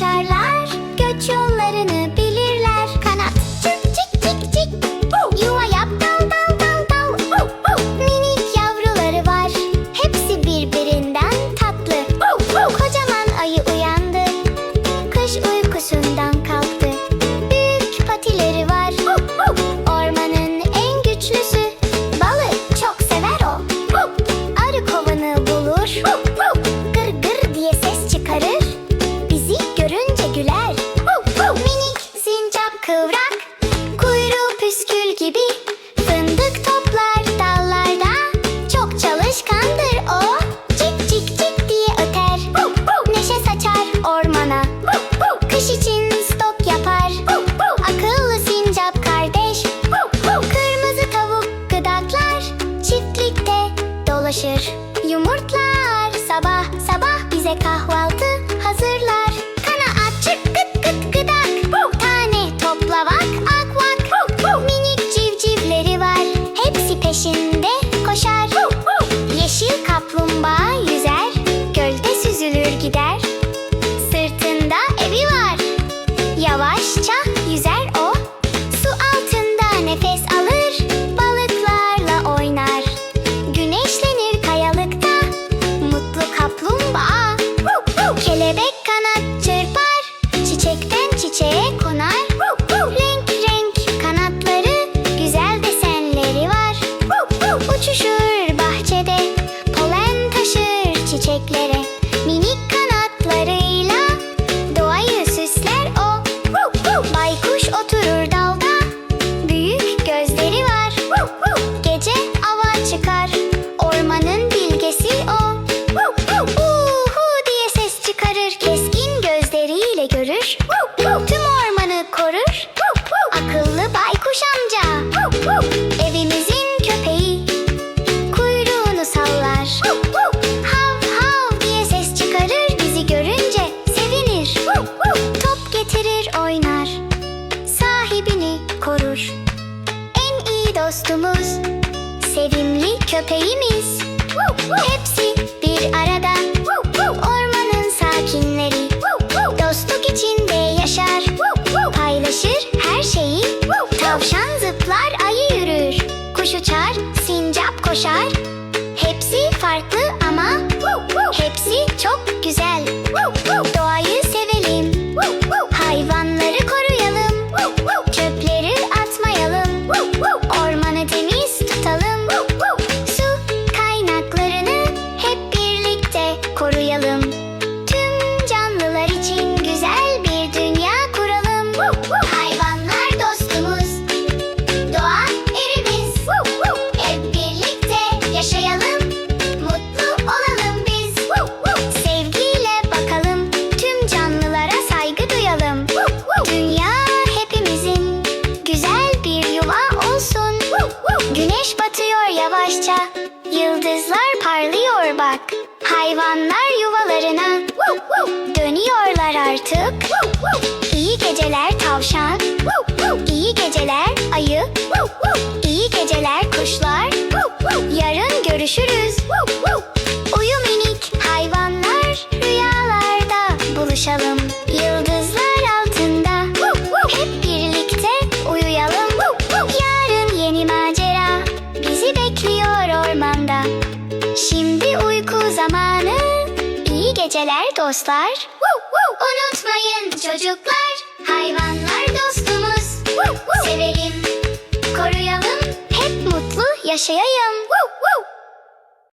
uçarlar Göç yollarını bilirler. Kanat çık çık çık çık Yuva yap dal dal dal dal. Minik yavruları var. Hepsi birbirinden tatlı. Kocaman ayı uyandı. Kış uykusundan kalktı. Büyük patileri var. Ormanın en güçlüsü. Balı çok sever o. Arı kovanı bulur. dolaşır Yumurtlar. Sabah sabah bize kahvaltı çiçeklere Minik kanatlarıyla. Doğayı süsler o. Baykuş oturur dalda. Büyük gözleri var. Gece ava çıkar. Ormanın bilgesi o. Uhu diye ses çıkarır. Keskin gözleriyle görür. olur En iyi dostumuz Sevimli köpeğimiz. Hepsi bir arada Ormanın sakinleri. Dostluk içinde yaşar Paylaşır her şeyi. Tavşan zıplar, ayı yürür. Kuş uçar, sincap koşar. parça Yıldızlar parlıyor bak. Hayvanlar yuvalarına Dönüyorlar artık. İyi geceler tavşan. İyi geceler ayı. İyi geceler kuşlar. Yarın görüşürüz. geceler dostlar. Woo, woo. Unutmayın çocuklar, hayvanlar dostumuz. Woo, woo. Sevelim, koruyalım, hep mutlu yaşayalım.